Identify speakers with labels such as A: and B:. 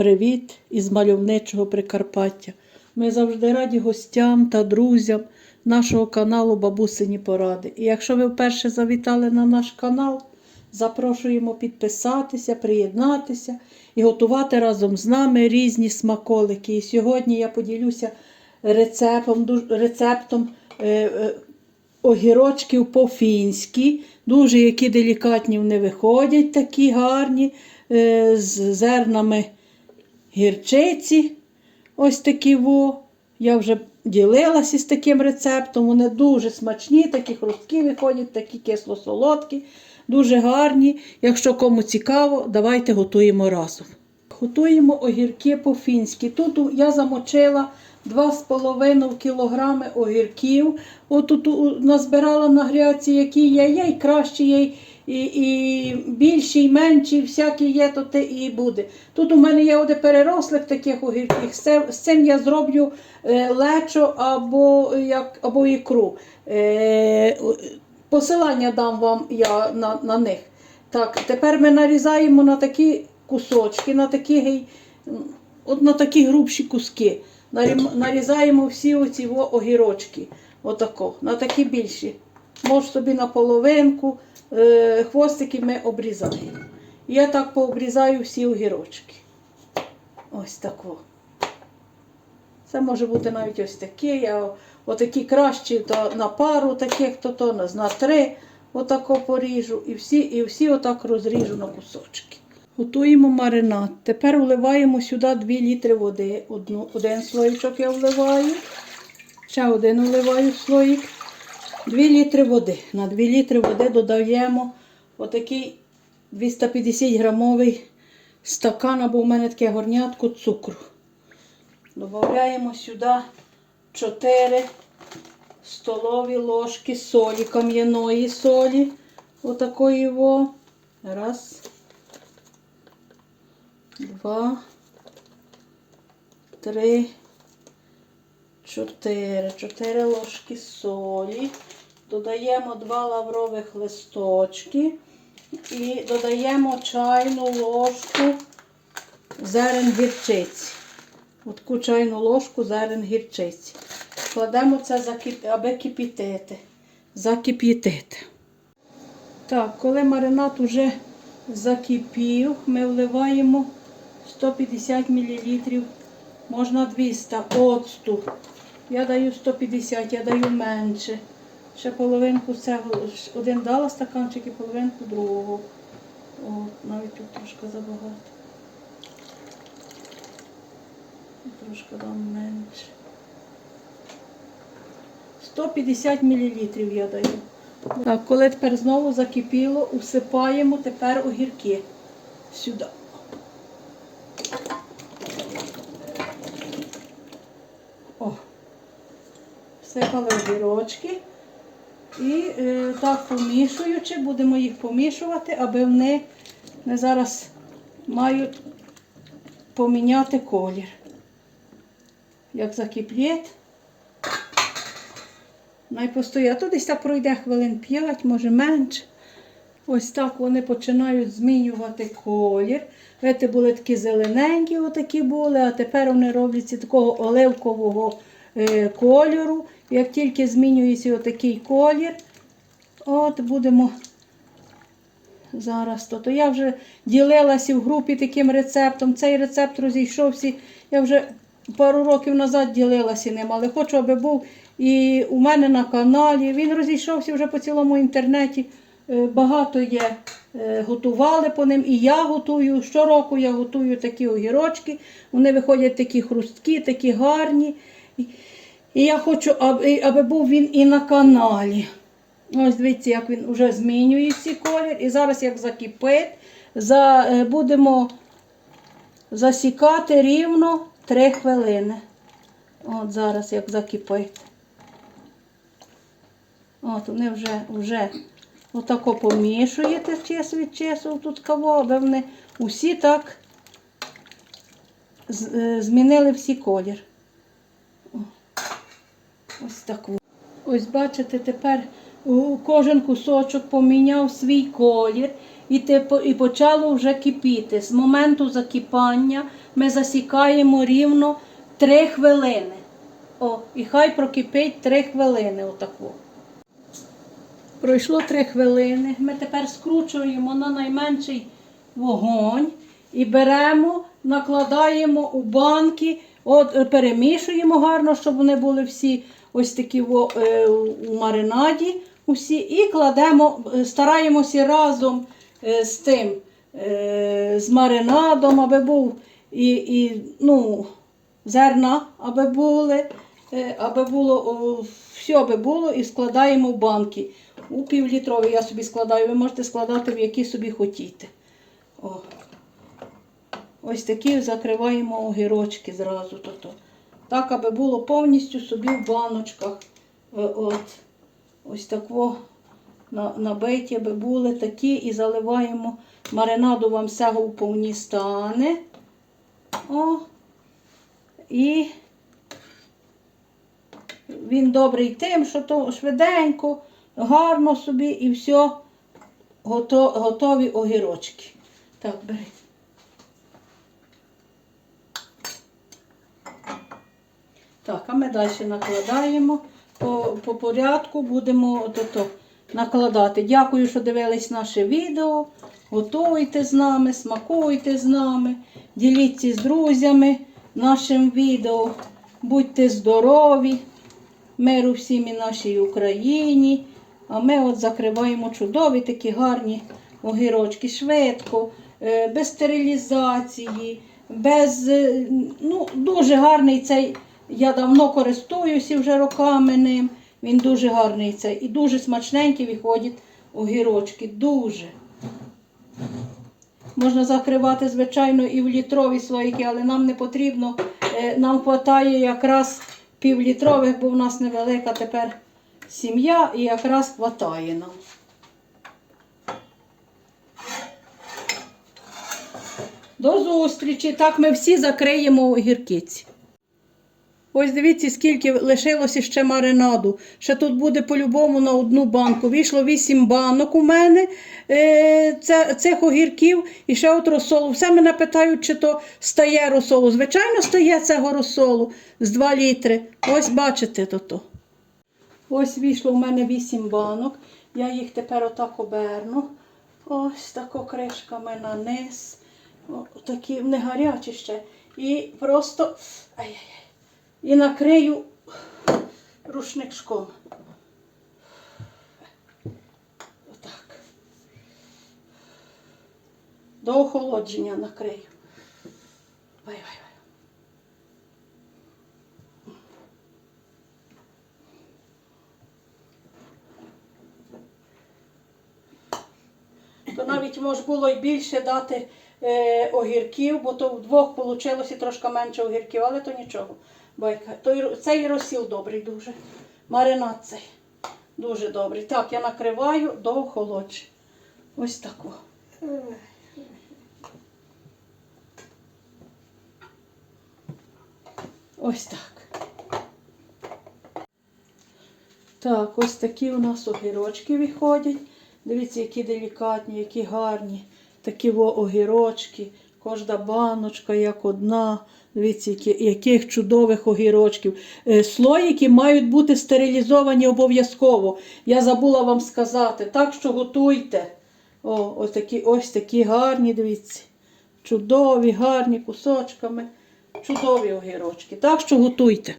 A: Привіт із мальовничого Прикарпаття. Ми завжди раді гостям та друзям нашого каналу Бабусині Поради. І якщо ви вперше завітали на наш канал, запрошуємо підписатися, приєднатися і готувати разом з нами різні смаколики. І сьогодні я поділюся рецептом, рецептом огірочків по-фінськи. Дуже які делікатні вони виходять, такі гарні, е, з зернами гірчиці. Ось такі во. Я вже ділилася з таким рецептом. Вони дуже смачні, такі хрусткі виходять, такі кисло-солодкі, дуже гарні. Якщо кому цікаво, давайте готуємо разом. Готуємо огірки по-фінськи. Тут я замочила 2,5 кг огірків. Отут назбирала на гряці, які є. Є і кращі, є і, і, більші, і менші, всякі є, то те і буде. Тут у мене є один перерослих таких огірків. З цим, я зроблю е, лечо або, як, або ікру. Е, посилання дам вам я на, на них. Так, тепер ми нарізаємо на такі кусочки, на такі, от на такі грубші куски. Нарізаємо всі оці огірочки. Отако, на такі більші. Може собі на половинку, е, хвостики ми обрізаємо. Я так пообрізаю всі огірочки. Ось тако. Це може бути навіть ось такі. Я отакі кращі то на пару таких, то, то на три. Отако поріжу і всі, і всі отак розріжу на кусочки. Готуємо маринад. Тепер вливаємо сюди 2 літри води. Одну, один слоїчок я вливаю. Ще один вливаю слоїк. 2 літри води. На 2 літри води додаємо отакий 250 грамовий стакан, або в мене таке горнятко цукру. Додаємо сюди 4 столові ложки солі, кам'яної солі. Отакої во. Раз. Два. Три. Чотири. Чотири ложки солі. Додаємо два лаврових листочки. І додаємо чайну ложку зерен гірчиці. Отку чайну ложку зерен гірчиці. Кладемо це, аби кипітити. Закип'ятити. Так, коли маринад уже закипів, ми вливаємо 150 мл, можна 200 оцту. Я даю 150, я даю менше. Ще половинку цього, один дала стаканчик і половинку другого. От, навіть тут трошки забагато. Трошки дам менше. 150 мл я даю. Так, коли тепер знову закипіло, усипаємо тепер огірки сюди. Всипали огірочки. І е, так помішуючи, будемо їх помішувати, аби вони не зараз мають поміняти колір. Як закиплять, найпостоять. А то десь так пройде хвилин 5, може менше. Ось так вони починають змінювати колір. Видите, були такі зелененькі, отакі були, а тепер вони робляться такого оливкового е, кольору. Як тільки змінюється отакий колір, от будемо зараз то. То я вже ділилася в групі таким рецептом. Цей рецепт розійшовся. Я вже пару років назад ділилася ним, але хочу, аби був і у мене на каналі. Він розійшовся вже по цілому інтернеті. Е, Багато є. е, Готували по ним, і я готую. Щороку я готую такі огірочки. Вони виходять такі хрусткі, такі гарні. І- я хочу, аби, аби був він і на каналі. Ось дивіться, як він вже змінює цей колір. І зараз, як закипить, за, е, будемо засікати рівно 3 хвилини. От зараз як закипить. От вони вже, вже отако помішуєте час від часу тут каво, аби вони усі так е, змінили всі колір. Ось так. во. Ось бачите, тепер кожен кусочок поміняв свій колір. і, і почало вже кипіти. З моменту закипання ми засікаємо рівно 3 хвилини. О, і хай прокипить 3 хвилини отако. Пройшло 3 хвилини. Ми тепер скручуємо на найменший вогонь і беремо, накладаємо у банки, от, е, перемішуємо гарно, щоб вони були всі ось такі во, е, у маринаді. Усі, і кладемо, е, стараємося разом е, з тим, е, з маринадом, аби був і, і ну, зерна, аби були, е, аби було о, все аби було, і складаємо в банки. У півлітрові я собі складаю, ви можете складати в які собі хотіте. О. Ось такі закриваємо огірочки зразу. То-то. Так, аби було повністю собі в баночках. Е, От. Ось тако на, набиті, аби були такі і заливаємо. Маринаду вам всього в повні стане. О. І він добрий тим, що то швиденько, гарно собі і все готові огірочки. Так, бери. Так, а ми далі накладаємо по, по порядку, будемо то-то накладати. Дякую, що дивились наше відео. Готуйте з нами, смакуйте з нами, діліться з друзями нашим відео. Будьте здорові, миру всім і нашій Україні. А ми от закриваємо чудові такі гарні огірочки швидко, е, без стерилізації, без, е, ну, дуже гарний цей. Я давно користуюся вже роками ним. Він дуже гарний цей. І дуже смачненькі виходять огірочки. Дуже. Можна закривати, звичайно, і в літрові слоїки, але нам не потрібно. Е, Нам вистачає якраз півлітрових, бо в нас невелика тепер сім'я і якраз вистачає нам. До зустрічі. Так ми всі закриємо огіркиці. Ось дивіться, скільки лишилося ще маринаду. Ще тут буде по-любому на одну банку. Вийшло 8 банок у мене е, це, цих огірків і ще от розсолу. Все мене питають, чи то стає розсолу. Звичайно, стає цього розсолу з 2 літри. Ось бачите то. Ось вийшло у мене 8 банок. Я їх тепер отак оберну. Ось тако кришками на низ. Такі не гарячі ще. І просто. Ай-яй-яй і накрию рушничком. Отак. До охолодження накрию. То навіть може було і більше дати е, огірків, бо то вдвох вийшло трошки менше огірків, але то нічого. Байка. Той, цей розсіл добрий дуже. Маринад цей. Дуже добрий. Так, я накриваю до охолодження. Ось тако. Ось так. Так, ось такі у нас огірочки виходять. Дивіться, які делікатні, які гарні. Такі огірочки. Кожна баночка як одна. Дивіться, яких чудових огірочків. Е, Слоїки мають бути стерилізовані обов'язково. Я забула вам сказати. Так що готуйте. О, ось такі, ось такі гарні, дивіться. Чудові, гарні кусочками. Чудові огірочки. Так що готуйте.